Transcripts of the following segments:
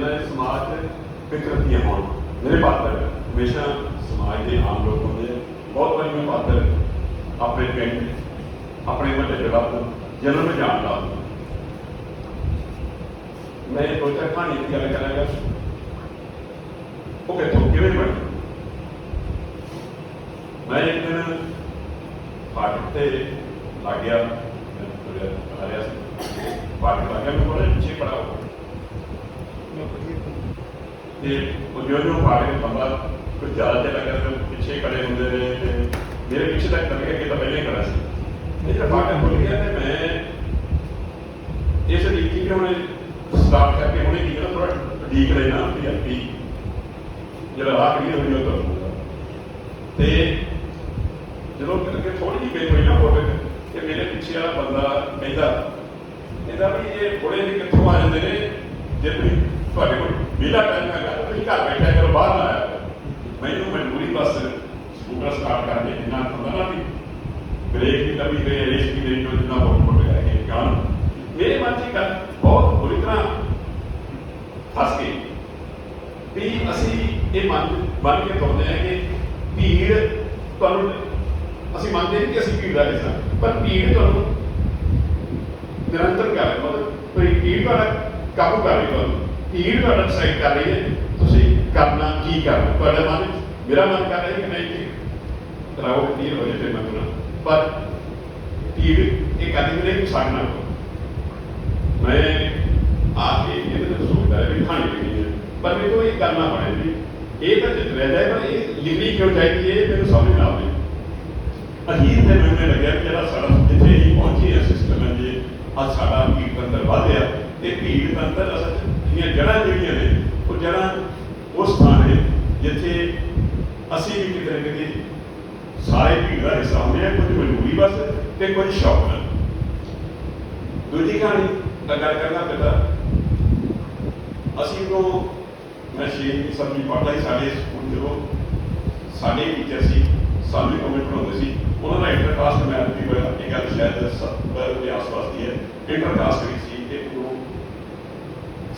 ਜਿਨ੍ਹਾਂ ਦੇ ਸਮਾਜ ਦੇ ਵਿਕਰਤੀਆਂ ਹੋਣ। ਮੇਰੇ ਪਾਤਰ, ਹਮੇਸ਼ਾ ਸਮਾਜ ਦੇ ਆਮ ਲੋਕ ਹੁੰਦੇ ਆ। ਬਹੁਤ ਵਾਰੀ ਮੈਂ ਪਾਤਰ ਆਪਣੇ ਪਿੰਡ, ਆਪਣੇ ਵੱਡੇ ਜਗਤ ਜਿਹਨਾਂ ਨੂੰ ਜਾਣਦਾ ਮੈਂ ਇਹ ਕਹਾਣੀ ਦੀ ਗੱਲ ਕਰਾਂਗਾ। ਉਹ ਕਿੱਥੋਂ, ਕਿਵੇਂ ਬਣੀ? ਮੈਂ ਇੱਕ ਦਿਨ ਫਾਟਕ ਤੇ ਲੱਗ ਗਿਆ, ਮੈਂ ਤੁਰਿਆ, ਆ ਰਿਹਾ ਸੀ। ਫਾਟਕ ਲੱਗ ਗਿਆ, ਮੈਂ ਬੜਾ ਪਿੱਛੇ ਪੜਾ ਹੋ ਤੇ ਉਹ ਜੋ ਜੋ ਫਾਟਕ ਬੰਦਾ ਕੁਝ ਜ਼ਿਆਦਾ ਜਿਹਾ ਲੱਗਾ ਤੇ ਪਿੱਛੇ ਖੜੇ ਹੁੰਦੇ ਨੇ ਤੇ ਮੇਰੇ ਪਿੱਛੇ ਤੱਕ ਗਿਆ ਕਿ ਤਾਂ ਪਹਿਲੇ ਖੜਾ ਸੀ। ਤੇ ਜਦ ਫਾਟਕ ਖੁੱਲ ਗਿਆ ਤੇ ਮੈਂ ਇਸ ਰੀਤੀ ਕਿ ਹੁਣ ਸਟਾਰਟ ਕਰਕੇ ਹੁਣੇ ਕੀ ਕਰਨਾ ਥੋੜਾ ਡੀਕ ਲੈਣਾ ਵੀ ਅੱਪੀ ਜਿਹੜਾ ਰਾਹ ਕਲੀਅਰ ਹੋ ਜਾਊ ਤਾਂ ਤੇ ਜਦੋਂ ਕਿ ਥੋੜੀ ਜਿਹੀ ਬੇਟ ਹੋਈ ਨਾ ਹੋਵੇ ਕਿ ਮੇਰੇ ਪਿੱਛੇ ਵਾਲਾ ਬੰਦਾ ਕਹਿੰਦਾ ਕਹਿੰਦਾ ਵੀ ਇਹ ਬੁੜੇ ਵੀ ਕਿੱਥੋਂ ਆ ਜਾਂਦੇ ਨੇ? ਜੇ ਤੁਸੀਂ ਤੁਹਾਡੇ ਕੋਲ ਵਿਹਲਾ ਟਾਈਮ ਹੈਗਾ ਤਾਂ ਤੁਸੀਂ ਘਰ ਬੈਠਿਆ ਕਰੋ, ਬਾਹਰ ਨਾ ਆਇਆ ਮੈਨੂੰ ਮਜਬੂਰੀ ਬਸ ਸਕੂਟਰ ਸਟਾਰਟ ਕਰਕੇ ਜਿੰਨਾ ਹੁੰਦਾ ਨਾ ਵੀ ਬ੍ਰੇਕ ਵੀ ਕਭੀ ਗਏ ਰੇਸ ਵੀ ਨਹੀਂ ਜਿੰਨਾ ਬਹੁਤ ਬਹੁਤ ਹੈ ਕਿ ਕਾਨ ਮੇਰੇ ਮਨ 'ਚ ਗੱਲ, ਬਹੁਤ ਬੁਰੀ ਤਰ੍ਹਾਂ ਫਸ ਗਈ ਵੀ ਅਸੀਂ ਇਹ ਮਨ ਬਣ ਕੇ ਤੁਰਦੇ ਹਾਂ ਕਿ ਭੀੜ ਤੁਹਾਨੂੰ, ਅਸੀਂ ਮੰਨਦੇ ਨਹੀਂ ਕਿ ਅਸੀਂ ਭੀੜ ਦਾ ਹਿੱਸਾ ਪਰ ਭੀੜ ਤੁਹਾਨੂੰ ਨਿਰੰਤਰ ਕਰ ਮਤਲਬ ਕੋਈ ਭੀੜ ਤੁਹਾਡਾ ਕਾਬੂ ਕਰ ਰਹੀ ਤੁਹਾਨੂੰ? ਭੀੜ ਤੁਹਾਡਾ ਡਿਸਾਈਡ ਕਰ ਰਹੀ ਹੈ। ਤੁਸੀਂ ਕਰਨਾ ਕੀ ਕਰਨਾ ਤੁਹਾਡਾ ਮਨ ਮੇਰਾ ਮਨ ਕਰ ਰਿਹਾ ਕਿ ਨਹੀਂ ਕਿ ਰਾਓ ਕਲੀਅਰ ਹੋ ਜਾਏ ਮੈਂ ਤੁਰਾਂ ਪਰ ਭੀੜ ਇਹ ਕਦੀ ਵੀ ਨਹੀਂ ਸਾੜਨਾ ਮੈਂ ਆ ਕੇ ਇਹਦੇ ਤੋਂ ਸੋਚਦਾ ਵੀ ਕਹਾਣੀ ਲਿਖਣੀ ਹੈ ਪਰ ਮੈਨੂੰ ਇਹ ਕਰਨਾ ਪੜੇ ਵੀ ਇਹ ਤਾਂ ਜਿੱਤ ਰਹਿ ਪਰ ਇਹ ਲਿਖਣੀ ਕਿਉਂ ਚਾਹੀਦੀ ਹੈ ਮੈਨੂੰ ਸਮਝ ਨਾ ਆਵੇ। ਅਖੀਰ ਤੇ ਮੈਨੂੰ ਲੱਗਿਆ ਕਿ ਜਿਹੜਾ ਸਾਡਾ ਜਿੱਥੇ ਹੀ ਪਹੁੰਚੀ ਸਿਸਟਮ ਹੈ ਜੀ ਸਾਡਾ ਭੀੜ ਤੰਤਰ ਵਧਿਆ ਤੇ ਭੀੜ ਤੰਤਰ ਅਸਲ 'ਚ ਦੀਆਂ ਜਿਹੜੀਆਂ ਨੇ, ਉਹ ਜੜ੍ਹਾਂ ਉਸ ਥਾਂ ਨੇ ਜਿੱਥੇ ਅਸੀਂ ਵੀ ਕਿਤੇ ਨਾ ਕਿਤੇ ਸਾਰੇ ਭੀੜ ਦਾ ਹਿੱਸਾ ਹੁੰਦੇ ਆ, ਕੁਝ ਮਜਬੂਰੀ ਬਸ ਤੇ ਕੁਝ ਸ਼ੌਕ ਨਾਲ। ਦੂਜੀ ਕਹਾਣੀ ਦਾ ਗੱਲ ਕਰਨਾ ਪਿਆ ਅਸੀਂ ਤੋਂ ਮੈਂ ਛੇ ਦੀ ਸਬਜ਼ੀ ਪੜ੍ਹਦਾ ਸੀ, ਸਾਡੇ ਸਕੂਲ ਜਦੋਂ ਸਾਡੇ ਟੀਚਰ ਸੀ ਸਾਨੂੰ ਕਮੈਂਟ ਪੜਾਉਂਦੇ ਸੀ। ਉਹਨਾਂ ਦਾ ਇੰਟਰਕਾਸਟ ਮੈਥ ਵੀ ਹੋਇਆ। ਇਹ ਗੱਲ ਸ਼ਾਇਦ 70 ਦੇ ਆਸ-ਪਾਸ ਦੀ ਹੈ। ਇੰਟਰਕਾਸਟ ਵੀ ਸੀ ਤੇ ਉਹ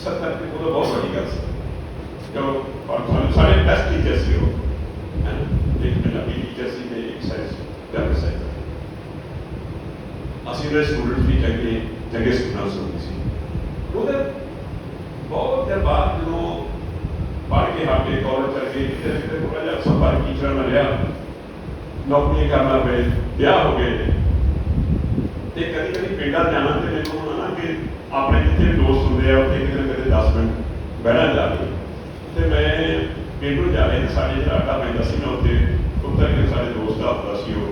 70 ਤੇ ਉਹ ਬਹੁਤ ਵੱਡੀ ਗੱਲ ਸੀ। ਜੋ ਪਰ ਸਾਡੇ ਬੈਸਟ ਟੀਚਰ ਸੀ ਉਹ। ਹੈਂ। ਪੰਜਾਬੀ ਟੀਚਰ ਸੀ ਤੇ ਇੱਕ ਸਾਇੰਸ ਦਾ ਅਸੀਂ ਦੇ ਸਟੂਡੈਂਟ ਵੀ ਚੰਗੇ ਚੰਗੇ ਸਟੂਡੈਂਟਸ ਹੁੰਦੇ ਸੀ। ਉਹਦੇ ਬਹੁਤ ਦੇਰ ਬਾਅਦ ਜਦੋਂ ਪੜ੍ਹ ਕੇ ਹਟੇ ਕਾਲਜ ਚਲ ਕਿਤੇ ਥੋੜਾ ਜਿਹਾ ਸਫਰ ਟੀਚਰ ਨਾਲ ਨੌਕਰੀਆਂ ਕਰਨਾ ਪਏ, ਵਿਆਹ ਹੋ ਗਏ। ਤੇ ਕਦੀ ਕਦੀ ਪਿੰਡਾਂ ਜਾਣਾ ਤੇ ਮੈਨੂੰ ਹੋਣਾ ਨਾ ਕਿ ਆਪਣੇ ਜਿੱਥੇ ਦੋਸਤ ਹੁੰਦੇ ਆ, ਉੱਥੇ ਕਿਤੇ ਨਾ ਕਿਤੇ 10 ਮਿੰਟ ਬਹਿਣਾ ਜਾ ਕੇ। ਤੇ ਮੈਂ ਪਿੰਡ ਜਾ ਰਿਹਾ ਸਾਡੇ ਜਿਹੜਾ ਆਟਾ ਪੈਂਦਾ ਸੀ, ਮੈਂ ਉੱਥੇ ਉੱਤਰ ਕੇ ਸਾਡੇ ਦੋਸਤ ਦਾ ਹੁੰਦਾ ਸੀ ਉਹ।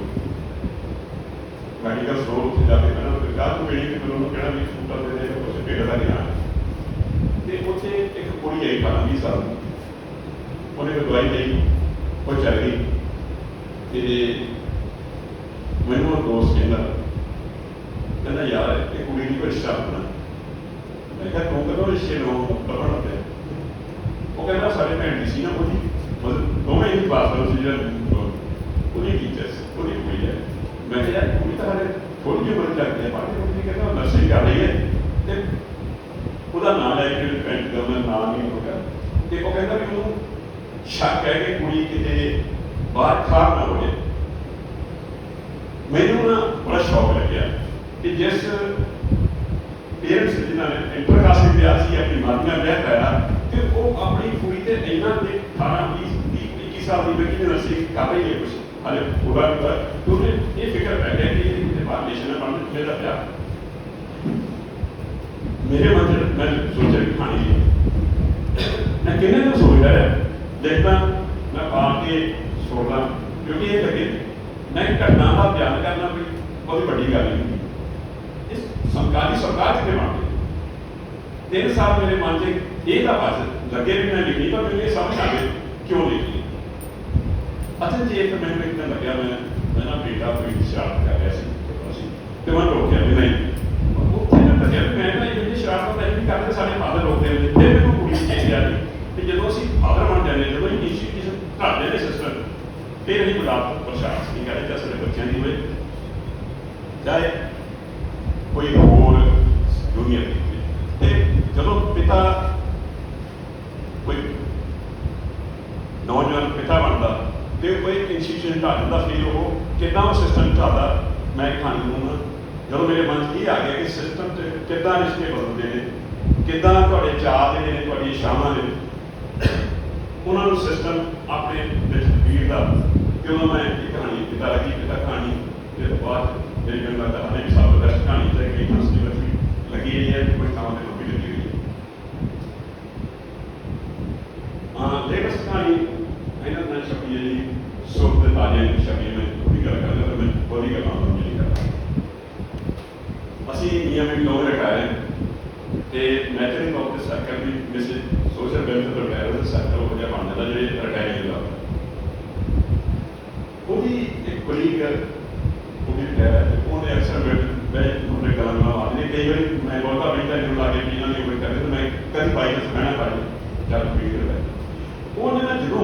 ਮੈਡੀਕਲ ਸਟੋਰ ਉੱਥੇ ਜਾ ਕੇ ਮੈਂ ਉਹ ਗਾਹ ਨੂੰ ਕਿ ਮੈਨੂੰ ਉਹਨੂੰ ਵੀ ਸਕੂਟਰ ਦੇ ਦੇ ਉਸ ਪਿੰਡ ਦਾ ਨਹੀਂ ਆ ਤੇ ਉੱਥੇ ਇੱਕ ਕੁੜੀ ਆਈ ਖਾਣਾ ਵੀ ਸਾਨੂੰ ਉਹਨੇ ਦਵਾਈ ਲਈ, ਉਹ ਚੱਲ ਗਈ। ਤੇ ਮੈਨੂੰ ਉਹ ਦੋਸਤ ਕਹਿੰਦਾ ਕਹਿੰਦਾ, ਯਾਰ, ਇਹ ਕੁੜੀ ਦੀ ਕੋਈ ਰਿਸ਼ਤਾ ਬਣਾ ਮੈਂ ਕਿਹਾ, ਤੂੰ ਕਦੋਂ ਰਿਸ਼ਤੇ ਨੂੰ ਲੱਭਣ ਪਿਆ ਉਹ ਕਹਿੰਦਾ, ਸਾਡੇ ਭੈਣ ਦੀ ਸੀ ਨਾ ਉਹਦੀ। ਮਤਲਬ ਦੋਵੇਂ ਹੀ ਪਾਸ ਹੋ ਸੀ, ਜਿਹੜਾ ਉਹਦੀ ਟੀਚਰ ਸੀ, ਉਹਦੀ ਕੁੜੀ ਹੈ। ਮੈਂ ਕਿਹਾ, ਯਾਰ ਕੁੜੀ ਤਾਂ ਹਾਲੇ ਥੋੜੀ ਜਿਹੀ ਬੜੀ ਲੱਗਦੀ ਹੈ, ਪਰ ਉਹ ਕਹਿੰਦਾ ਨਰਸਿੰਗ ਕਰ ਰਹੀ ਹੈ। ਤੇ ਉਹਦਾ ਨਾਮ ਲੈ ਕੇ ਪੈਂਟ ਦਾ ਨਾਮ ਨਹੀਂ ਹੋਗਾ। ਤੇ ਉਹ ਕਹਿੰਦਾ ਵੀ ਸ਼ੱਕ ਹੈ ਕਿ ਕੁੜੀ ਕਿਤੇ ਬਾਹਰ ਖਰਾਬ ਨਾ ਹੋ ਜਾਏ ਮੈਨੂੰ ਨਾ ਬੜਾ ਸ਼ੌਕ ਲੱਗਿਆ ਕਿ ਜਿਸ ਪੇਰੈਂਟਸ ਜਿਨ੍ਹਾਂ ਨੇ ਇੰਟਰਕਾਸਟ ਵਿਆਹ ਸੀ ਆਪਣੀ ਮਾਂ ਵਿਆਹ ਕਰਾਇਆ ਤੇ ਉਹ ਆਪਣੀ ਕੁੜੀ ਤੇ ਇੰਨਾ ਦੇ 18 20 21 ਸਾਲ ਦੀ ਬੱਚੀ ਨੇ ਅਸੀਂ ਕਰ ਰਹੀ ਹੈ ਕੁਝ ਹਾਲੇ ਪੂਰਾ ਨਹੀਂ ਹੋਇਆ ਤੇ ਉਹਨੇ ਇਹ ਫਿਕਰ ਪੈ ਗਿਆ ਕਿ ਇਹ ਕਿਤੇ ਨੇਸ਼ਨ ਬਣ ਕੇ ਦਾ ਵਿਆਹ ਮੇਰੇ ਮਨ ਚ ਮੈਂ ਸੋਚਿਆ ਕਿ ਖਾਣੀ ਮੈਂ ਕਿੰਨੇ ਨੂੰ ਸੋਚ ਰਿਹਾ ਦੇਖਦਾ ਮੈਂ ਬਾਹਰ ਕੇ ਸੋਚਦਾ ਕਿਉਂਕਿ ਇਹ ਲੱਗੇ ਮੈਂ ਘਟਨਾ ਦਾ ਬਿਆਨ ਕਰਨਾ ਵੀ ਬਹੁਤ ਵੱਡੀ ਗੱਲ ਨਹੀਂ ਇਸ ਸਰਕਾਰੀ ਸਰਕਾਰ ਦੇ ਬਣ ਤਿੰਨ ਸਾਲ ਮੇਰੇ ਮਨ 'ਚ ਇਹ ਤਾਂ ਬਸ ਲੱਗੇ ਵੀ ਮੈਂ ਲਿਖੀ, ਪਰ ਮੈਨੂੰ ਇਹ ਸਮਝ ਆ ਗਈ ਕਿਉਂ ਲਿਖੀ। ਅੱਛਾ, ਜੀ ਇੱਕ ਮੈਨੂੰ ਇੱਕ ਲੱਗਿਆ, ਮੈਂ ਮੈਂ ਨਾ ਬੇਟਾ ਕੋਈ ਸ਼ਰਾਰਤ ਕਰ ਰਿਹਾ ਸੀ ਤੇ ਮੈਂ ਰੋਕਿਆ ਵੀ ਨਹੀਂ ਉੱਥੇ ਨਾ ਲੱਗਿਆ ਵੀ ਮੈਂ ਨਾ ਇਹ ਜਿਹੜੀ ਸ਼ਰਾਰਤ ਤਾਂ ਇਹ ਵੀ ਕਰਦੇ ਸਾਡੇ ਫਾਦਰ ਰੋਕਦੇ ਹੁੰਦੇ ਫਿਰ ਮੈਨੂੰ ਕੁੜੀ ਚਾਹੀਦੀ ਆ ਤੇ ਜਦੋਂ ਅਸੀਂ ਫਾਦਰ ਬਣ ਜਾਂਦੇ ਹਾਂ, ਜਦੋਂ ਇੰਸਟੀਟਿਊਸ਼ਨ ਘੜਦੇ ਨੇ ਸਿਸਟਮ ਫਿਰ ਅਸੀਂ ਬੜਾ ਪ੍ਰਸ਼ਾਸਨ ਨਹੀਂ ਕਰਦੇ ਸਾਡੇ ਬੱਚਿਆਂ ਦੀ ਹੋਵੇ, ਚਾਹੇ ਕੋਈ ਹੋਰ ਦੁਨੀਆ ਤੇ ਜਦੋਂ ਪਿਤਾ ਕੋਈ ਨੌਜਵਾਨ ਪਿਤਾ ਬਣਦਾ ਤੇ ਕੋਈ ਇੰਸਟੀਟਿਊਸ਼ਨ ਢਾਹ ਦਿੰਦਾ ਫਿਰ ਉਹ ਕਿੱਦਾਂ ਉਹ ਸਿਸਟਮ ਢਾਦਾ ਮੈਂ ਇੱਕ ਕਹਾਣੀ ਨੂੰ ਜਦੋਂ ਮੇਰੇ ਮਨ 'ਚ ਇਹ ਆ ਗਿਆ ਕਿ ਸਿਸਟਮ ਤੇ ਕਿੱਦਾਂ ਰਿਸ਼ਤੇ ਬਦਲਦੇ ਨੇ, ਕਿੱਦਾਂ ਤੁਹਾਡੇ ਚਾਹ ਦੇ ਨੇ, ਤੁਹਾਡੀਆਂ ਸ਼ਾਮਾਂ ਨੇ, ਉਹਨਾਂ ਨੂੰ ਸਿਸਟਮ ਆਪਣੇ ਵਿੱਚ ਵੀਰ ਦਾ ਕਿ ਮੈਂ ਇੱਕ ਕਹਾਣੀ ਪਿਤਾ ਲੱਗੀ ਪਿਤਾ ਕਹਾਣੀ ਤੇ ਬਾਅਦ ਜਿਹੜੀ ਗੱਲ ਦਾ ਹਰੇਕ ਸਾਲ ਦਾ ਕਹਾਣੀ ਤੇ ਕਈ ਹੰਸਦੀ ਲੱਗੀ ਲੱਗੀ ਹੋਈ ਹੈ, ਕੋਈ ਥਾਂ ਤੇ ਵੀ ਲੱਗੀ ਹੋਈ ਹੈ। ਹਾਂ ਲੇਟੈਸਟ ਕਹਾਣੀ, ਇਹਨਾਂ ਨਾਲ ਛਪੀ ਹੈ ਜੀ, ਸੁਖ ਦੇ ਤਾਜੇ ਦੀ ਛਪੀ ਮੈਂ ਥੋੜੀ ਗੱਲ ਕਰਦਾ ਤਾਂ ਮੈਂ ਬੋਲੀ ਗੱਲ ਆਉਂਦਾ ਨਹੀਂ ਕਰਦਾ। ਅਸੀਂ ਨਿਯਮਿਤ ਲੋਕ ਰਟਾਏ ਤੇ ਮੈਚਰਿੰਗ ਆਫ ਦ ਸਰਕਲ ਵੀ ਕਿਸੇ ਸੋਸ਼ਲ ਵੈਲਫੇਅਰ ਰਿਟਾਇਰ ਦਾ ਸਰਕਲ ਹੋ ਗਿਆ ਬਣ ਜਿਹੜੇ ਰਿਟਾਇਰ ਉਹਦੀ ਇੱਕ ਕੋਲੀਗ ਉਹਦੀ ਰਿਟਾਇਰ ਹੈ। ਤੇ ਉਹਨੇ ਅਕਸਰ ਮੈਂ ਉਹਨੇ ਗੱਲਾਂ ਨਾਲ ਆਉਂਦੇ ਕਈ ਵਾਰੀ ਮੈਂ ਬਹੁਤਾ ਵੀ ਇਹਨੂੰ ਲਾ ਕੇ ਪੀਣਾ ਨਹੀਂ ਕੋਈ ਕਰਦੇ ਤੇ ਮੈਂ ਕਦੀ ਪਾਈ ਨਾ ਸੁਣਨਾ ਪਾਈ ਜਦ ਪੀ ਰਿਹਾ ਉਹਨੇ ਨਾ ਜਦੋਂ